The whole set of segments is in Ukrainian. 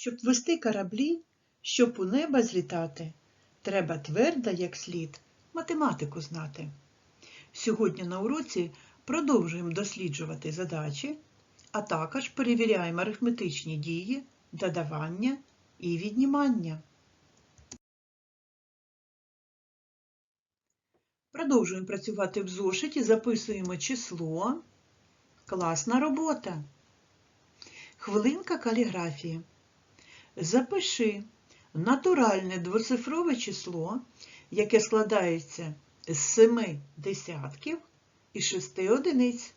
Щоб вести кораблі, щоб у неба злітати, треба твердо, як слід, математику знати. Сьогодні на уроці продовжуємо досліджувати задачі, а також перевіряємо арифметичні дії, додавання і віднімання. Продовжуємо працювати в зошиті, записуємо число. Класна робота. Хвилинка каліграфії. Запиши натуральне двоцифрове число, яке складається з семи десятків і шести одиниць.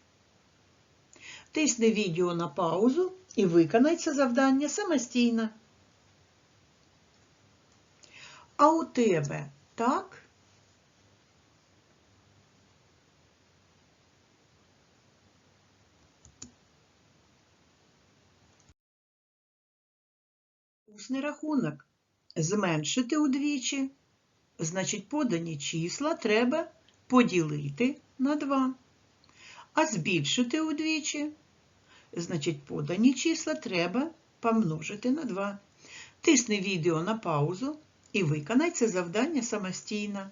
Тисни відео на паузу і виконай це завдання самостійно. А у тебе так? Усний рахунок. Зменшити удвічі. Значить, подані числа треба поділити на 2. А збільшити удвічі. Значить, подані числа треба помножити на 2. Тисни відео на паузу і виконай це завдання самостійно.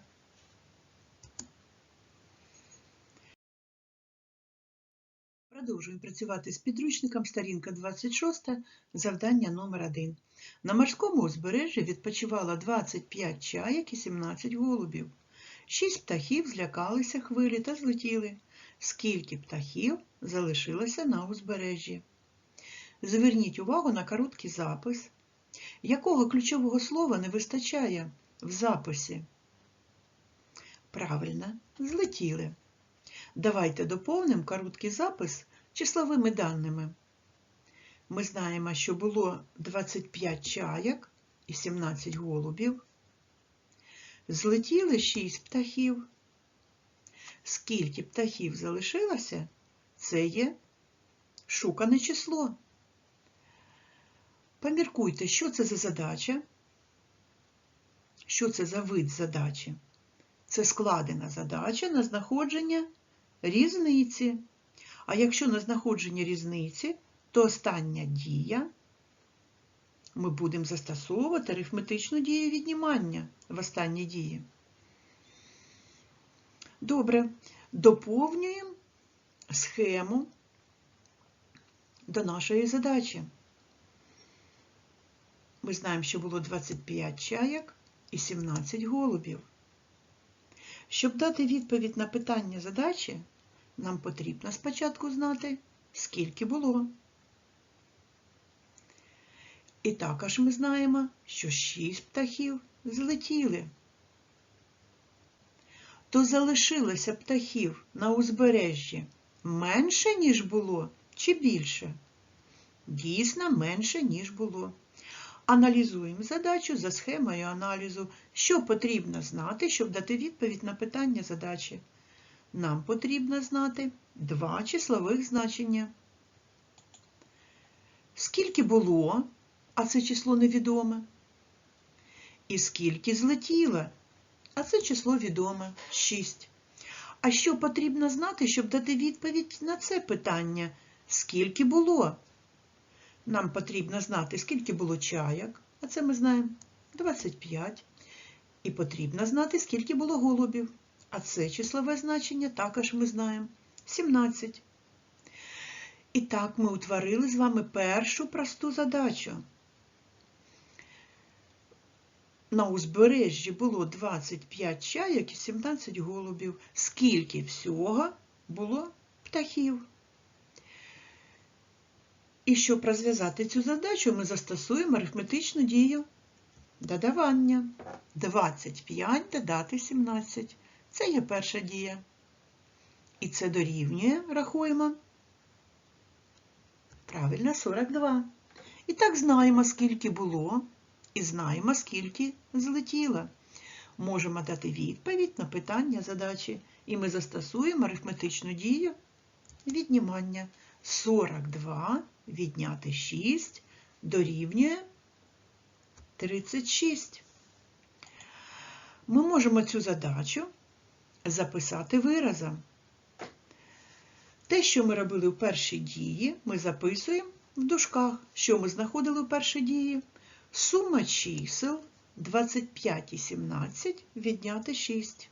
Продовжуємо працювати з підручником сторінка 26, завдання номер 1. На морському узбережжі відпочивало 25 чаяк і 17 голубів. Шість птахів злякалися хвилі та злетіли. Скільки птахів залишилося на узбережжі? Зверніть увагу на короткий запис. Якого ключового слова не вистачає в записі? Правильно, злетіли. Давайте доповнимо короткий запис числовими даними. Ми знаємо, що було 25 чаяк і 17 голубів. Злетіли 6 птахів. Скільки птахів залишилося, це є шукане число. Поміркуйте, що це за задача, що це за вид задачі. Це складена задача на знаходження різниці. А якщо на знаходження різниці, то остання дія ми будемо застосовувати арифметичну дію віднімання в останній дії. Добре, доповнюємо схему до нашої задачі. Ми знаємо, що було 25 чаяк і 17 голубів. Щоб дати відповідь на питання задачі, нам потрібно спочатку знати, скільки було. І також ми знаємо, що 6 птахів злетіли. То залишилося птахів на узбережжі менше, ніж було, чи більше? Дійсно, менше, ніж було. Аналізуємо задачу за схемою аналізу, що потрібно знати, щоб дати відповідь на питання задачі. Нам потрібно знати два числових значення. Скільки було, а це число невідоме. І скільки злетіло, а це число відоме 6. А що потрібно знати, щоб дати відповідь на це питання? Скільки було? Нам потрібно знати, скільки було чаяк, а це ми знаємо 25. І потрібно знати, скільки було голубів, а це числове значення також ми знаємо 17. І так ми утворили з вами першу просту задачу. На узбережжі було 25 чаяк і 17 голубів. Скільки всього було птахів? І щоб розв'язати цю задачу, ми застосуємо арифметичну дію додавання. 25 додати 17. Це є перша дія. І це дорівнює, рахуємо. Правильно, 42. І так знаємо, скільки було, і знаємо, скільки злетіло. Можемо дати відповідь на питання задачі. І ми застосуємо арифметичну дію віднімання. 42 відняти 6 дорівнює 36. Ми можемо цю задачу записати виразом. Те, що ми робили у першій дії, ми записуємо в дужках, що ми знаходили в першій дії? Сума чисел 25 і 17 відняти 6.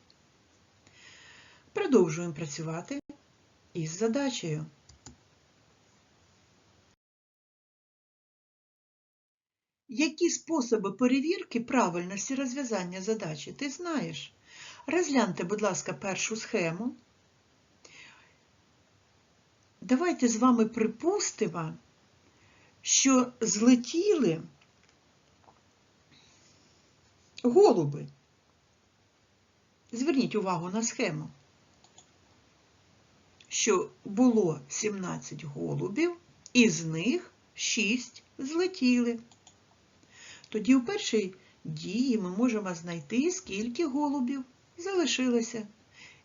Продовжуємо працювати із задачею. Які способи перевірки правильності розв'язання задачі ти знаєш? Розгляньте, будь ласка, першу схему. Давайте з вами припустимо, що злетіли голуби. Зверніть увагу на схему, що було 17 голубів, із них 6 злетіли. Тоді у першій дії ми можемо знайти, скільки голубів залишилося.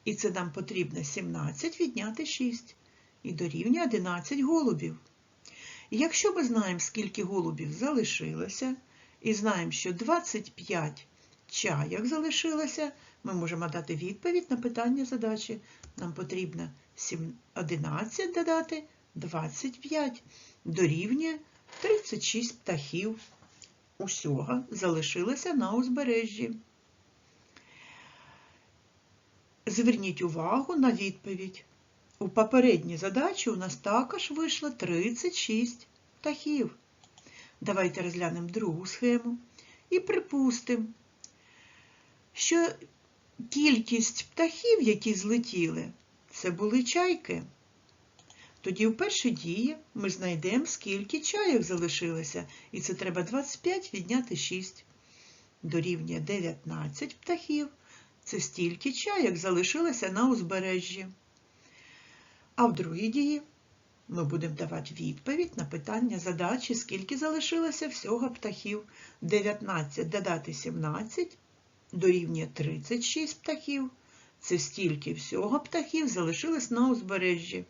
І це нам потрібно 17 відняти 6 і дорівнює 11 голубів. І якщо ми знаємо, скільки голубів залишилося, і знаємо, що 25 чайок залишилося, ми можемо дати відповідь на питання задачі. Нам потрібно 11 додати 25, дорівнює 36 птахів. Усього залишилося на узбережжі. Зверніть увагу на відповідь. У попередній задачі у нас також вийшло 36 птахів. Давайте розглянемо другу схему і припустимо, що кількість птахів, які злетіли, це були чайки. Тоді в першій дії ми знайдемо, скільки чайок залишилося, і це треба 25 відняти 6. Дорівнює 19 птахів. Це стільки чайок залишилося на узбережжі. А в другій дії ми будемо давати відповідь на питання задачі, скільки залишилося всього птахів. 19 додати 17 дорівнює 36 птахів. Це стільки всього птахів залишилось на узбережжі.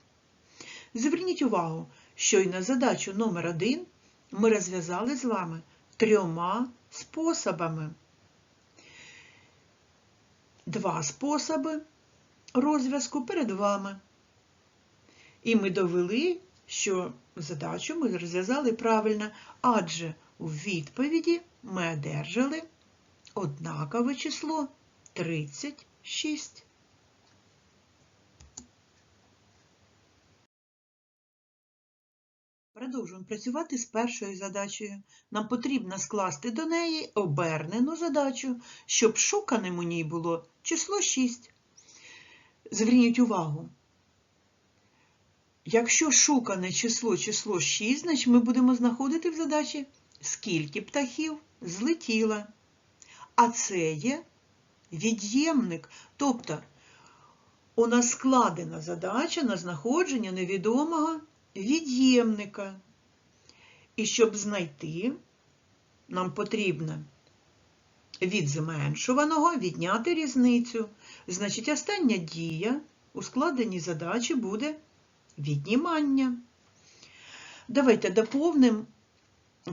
Зверніть увагу, що й на задачу номер 1 ми розв'язали з вами трьома способами. Два способи розв'язку перед вами. І ми довели, що задачу ми розв'язали правильно, адже у відповіді ми одержали однакове число 36. Продовжуємо працювати з першою задачею. Нам потрібно скласти до неї обернену задачу, щоб шуканим у ній було число 6. Зверніть увагу. Якщо шукане число число 6, значить ми будемо знаходити в задачі, скільки птахів злетіло. А це є від'ємник. Тобто у нас складена задача на знаходження невідомого від'ємника. І щоб знайти, нам потрібно від зменшуваного відняти різницю. Значить, остання дія у складеній задачі буде віднімання. Давайте доповнимо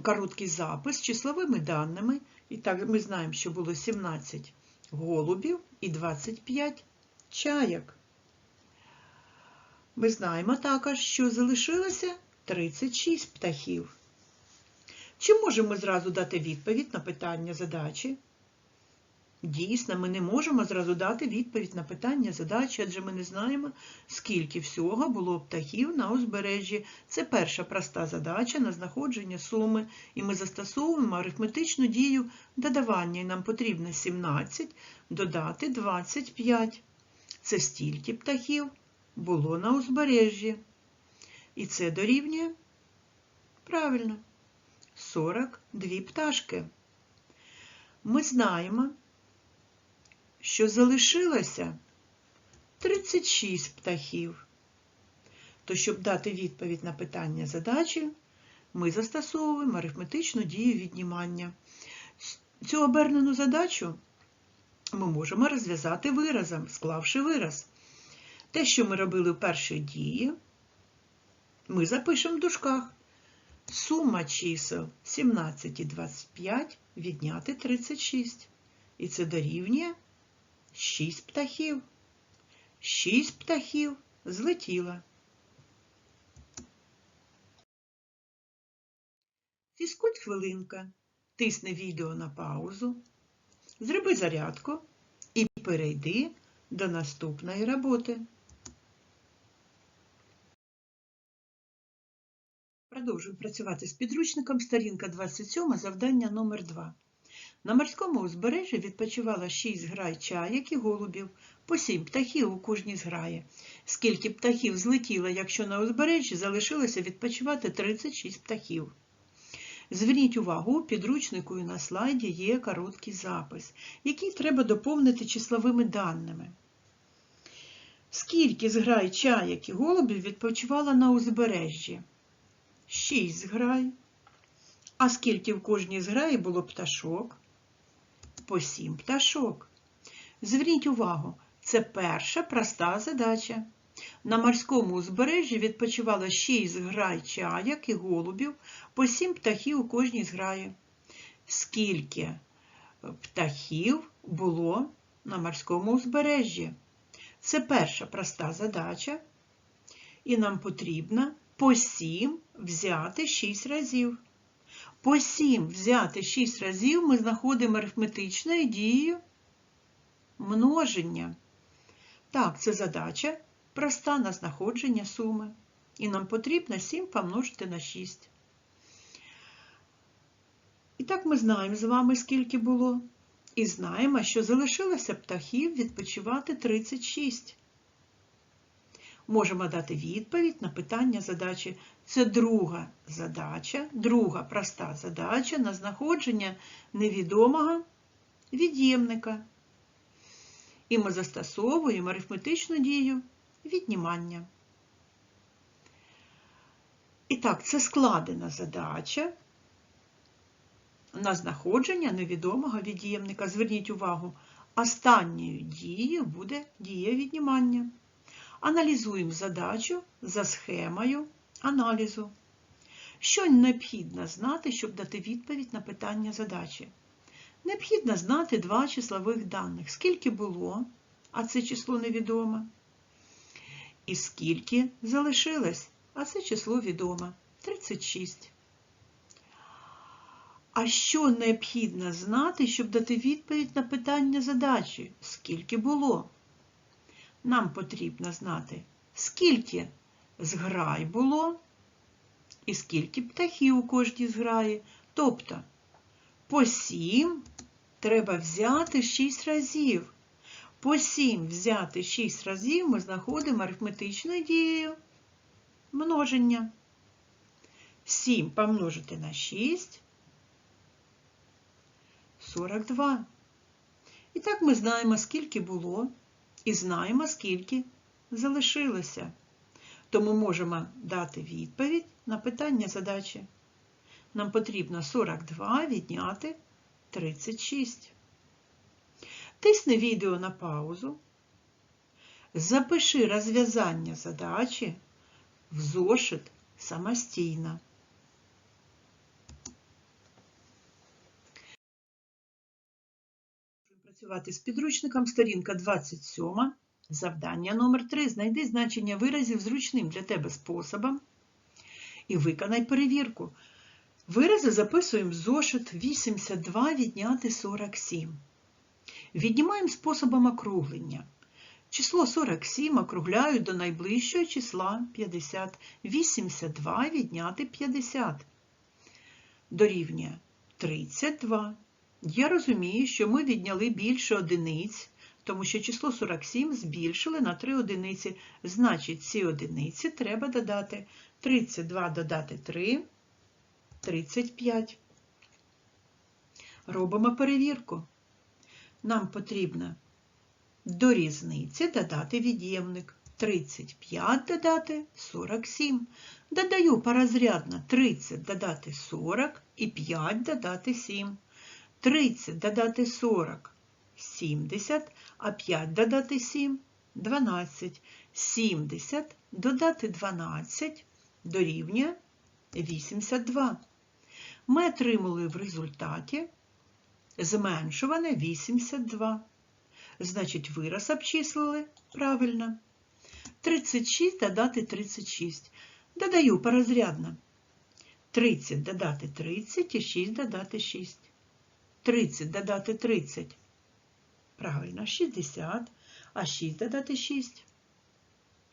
короткий запис числовими даними. І так, ми знаємо, що було 17 голубів і 25 чаяк. Ми знаємо також, що залишилося 36 птахів. Чи можемо зразу дати відповідь на питання задачі? Дійсно, ми не можемо зразу дати відповідь на питання задачі, адже ми не знаємо, скільки всього було птахів на узбережжі. Це перша проста задача на знаходження суми, і ми застосовуємо арифметичну дію додавання. І нам потрібно 17 додати 25. Це стільки птахів було на узбережжі. І це дорівнює правильно 42 пташки. Ми знаємо, що залишилося 36 птахів. То, щоб дати відповідь на питання задачі, ми застосовуємо арифметичну дію віднімання. Цю обернену задачу ми можемо розв'язати виразом, склавши вираз. Те, що ми робили в першій дії, ми запишемо в дужках. Сума чисел 17 і 25 відняти 36. І це дорівнює 6 птахів. 6 птахів злетіло. Фізкульт хвилинка. Тисни відео на паузу. Зроби зарядку і перейди до наступної роботи. Продовжуємо працювати з підручником. Сторінка 27, завдання номер 2. На морському узбережжі відпочивало 6 зграй чаяк і голубів, по 7 птахів у кожній зграї. Скільки птахів злетіло, якщо на узбережжі залишилося відпочивати 36 птахів. Зверніть увагу, і на слайді є короткий запис, який треба доповнити числовими даними. Скільки зграй чаяк і голубів відпочивало на узбережжі? 6 зграй. А скільки в кожній зграї було пташок? По 7 пташок. Зверніть увагу, це перша проста задача. На морському узбережжі відпочивало 6 зграй чаяк і голубів, по 7 птахів у кожній зграї. Скільки птахів було на морському узбережжі? Це перша проста задача, і нам потрібно по 7 взяти 6 разів. По 7 взяти 6 разів ми знаходимо арифметичною дією множення. Так, це задача проста на знаходження суми. І нам потрібно 7 помножити на 6. І так ми знаємо з вами, скільки було. І знаємо, що залишилося птахів відпочивати 36. Можемо дати відповідь на питання задачі. Це друга задача, друга проста задача на знаходження невідомого від'ємника. І ми застосовуємо арифметичну дію віднімання. І так, це складена задача на знаходження невідомого від'ємника. Зверніть увагу, останньою дією буде дія віднімання. Аналізуємо задачу за схемою аналізу. Що необхідно знати, щоб дати відповідь на питання задачі? Необхідно знати два числових даних. Скільки було, а це число невідоме. І скільки залишилось, а це число відоме 36. А що необхідно знати, щоб дати відповідь на питання задачі? Скільки було? Нам потрібно знати, скільки зграй було і скільки птахів у кожній зграї. Тобто по 7 треба взяти 6 разів. По 7 взяти 6 разів ми знаходимо арифметичну дію множення. 7 помножити на 6 42. І так ми знаємо, скільки було, і знаємо, скільки залишилося. Тому можемо дати відповідь на питання задачі. Нам потрібно 42 відняти 36. Тисни відео на паузу. Запиши розв'язання задачі в зошит самостійно. Працювати з підручником сторінка 27. Завдання номер 3. Знайди значення виразів зручним для тебе способом і виконай перевірку. Вирази записуємо в зошит 82 відняти 47. Віднімаємо способом округлення. Число 47 округляю до найближчого числа 50. 82 відняти 50. Дорівнює 32. Я розумію, що ми відняли більше одиниць, тому що число 47 збільшили на 3 одиниці. Значить, ці одиниці треба додати 32 додати 3, 35. Робимо перевірку. Нам потрібно до різниці додати від'ємник. 35 додати 47. Додаю порозрядно 30 додати 40 і 5 додати 7. 30 додати 40 70, а 5 додати 7 12. 70 додати 12 дорівнює 82. Ми отримали в результаті зменшуване 82. Значить, вираз обчислили правильно. 36 додати 36. Додаю порозрядно. 30 додати 30 і 6 додати 6. 30 додати 30. Правильно, 60. А 6 додати 6.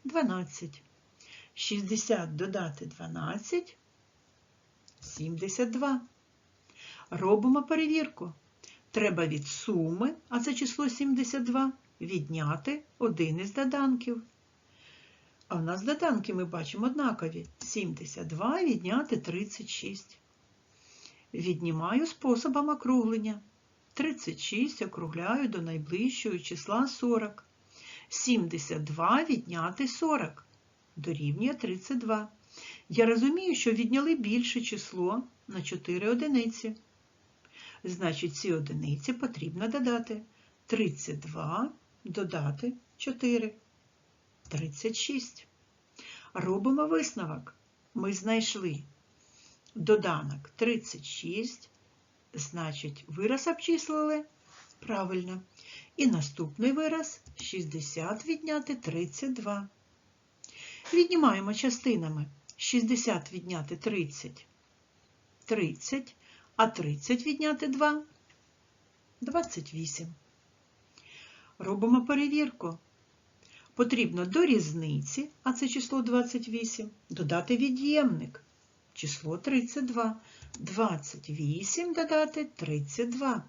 12. 60 додати 12. 72. Робимо перевірку. Треба від суми, а це число 72, відняти один із доданків. А в нас доданки ми бачимо однакові. 72 відняти 36. Віднімаю способом округлення. 36 округляю до найближчого числа 40. 72 відняти 40. Дорівнює 32. Я розумію, що відняли більше число на 4 одиниці. Значить, ці одиниці потрібно додати. 32 додати 4. 36. Робимо висновок. Ми знайшли доданок 36, значить, вираз обчислили правильно. І наступний вираз 60 відняти 32. Віднімаємо частинами 60 відняти 30, 30, а 30 відняти 2 28. Робимо перевірку. Потрібно до різниці, а це число 28, додати від'ємник. Число 32. 28 додати 32.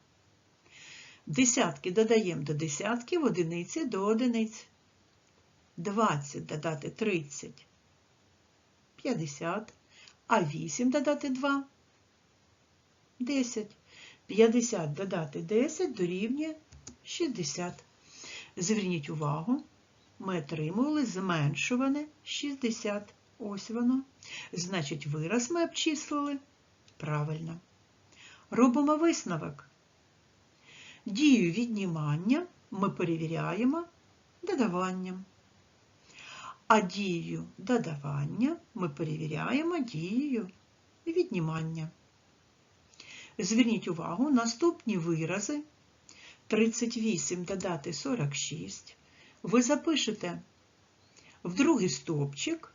Десятки додаємо до десятків, одиниці до одиниць. 20 додати 30 50, а 8 додати 2 10. 50 додати 10 дорівнює 60. Зверніть увагу, ми отримували зменшуване 60. Ось воно. Значить, вираз ми обчислили правильно. Робимо висновок. Дію віднімання ми перевіряємо додаванням. А дію додавання ми перевіряємо дією віднімання. Зверніть увагу, наступні вирази 38 додати 46 ви запишете в другий стовпчик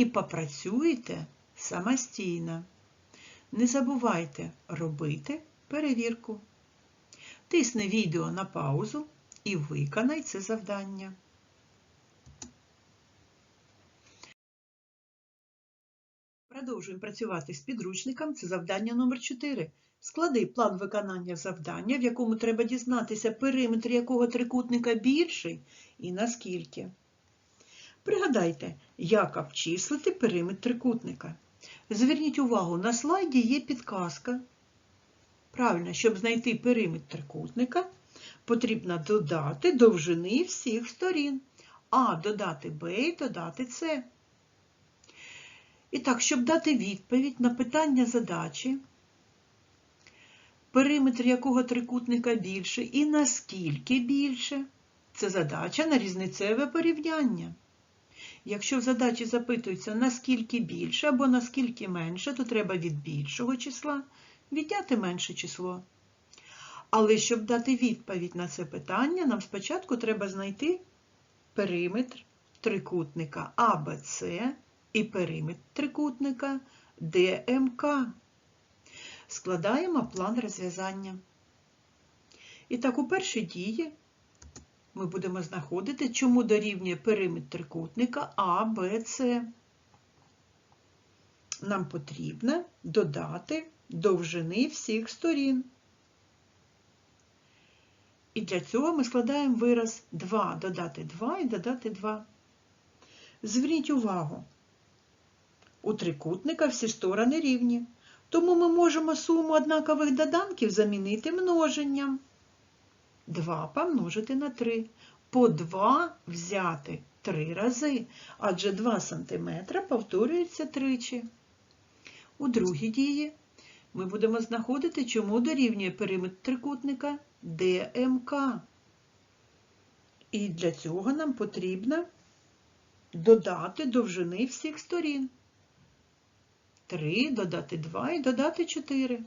і попрацюєте самостійно. Не забувайте робити перевірку. Тисни відео на паузу і виконай це завдання. Продовжуємо працювати з підручником. Це завдання номер 4. Склади план виконання завдання, в якому треба дізнатися, периметр якого трикутника більший і наскільки. Пригадайте, як обчислити периметр трикутника. Зверніть увагу, на слайді є підказка. Правильно, щоб знайти периметр трикутника, потрібно додати довжини всіх сторін. А додати Б і додати С. І так, щоб дати відповідь на питання задачі, периметр якого трикутника більше і наскільки більше, це задача на різницеве порівняння. Якщо в задачі запитується, наскільки більше або наскільки менше, то треба від більшого числа відняти менше число. Але щоб дати відповідь на це питання, нам спочатку треба знайти периметр трикутника АБЦ і периметр трикутника ДМК. Складаємо план розв'язання. І так, у першій дії ми будемо знаходити, чому дорівнює периметр трикутника А, Б, С. Нам потрібно додати довжини всіх сторін. І для цього ми складаємо вираз 2 додати 2 і додати 2. Зверніть увагу, у трикутника всі сторони рівні, тому ми можемо суму однакових доданків замінити множенням. 2 помножити на 3. По 2 взяти 3 рази, адже 2 см повторюється тричі. У другій дії ми будемо знаходити, чому дорівнює периметр трикутника ДМК. І для цього нам потрібно додати довжини всіх сторін. 3 додати 2 і додати 4.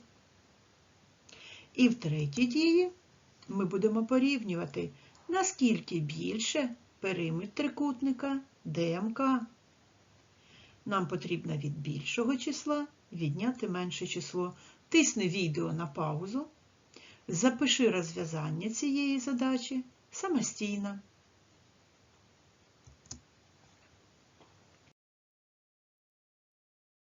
І в третій дії ми будемо порівнювати, наскільки більше периметр трикутника ДМК. Нам потрібно від більшого числа відняти менше число. Тисни відео на паузу. Запиши розв'язання цієї задачі самостійно.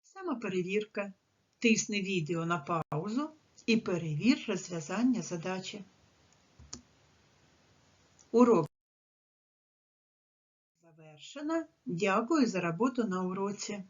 Самоперевірка. Тисни відео на паузу і перевір розв'язання задачі. Урок завершено. Дякую за роботу на уроці.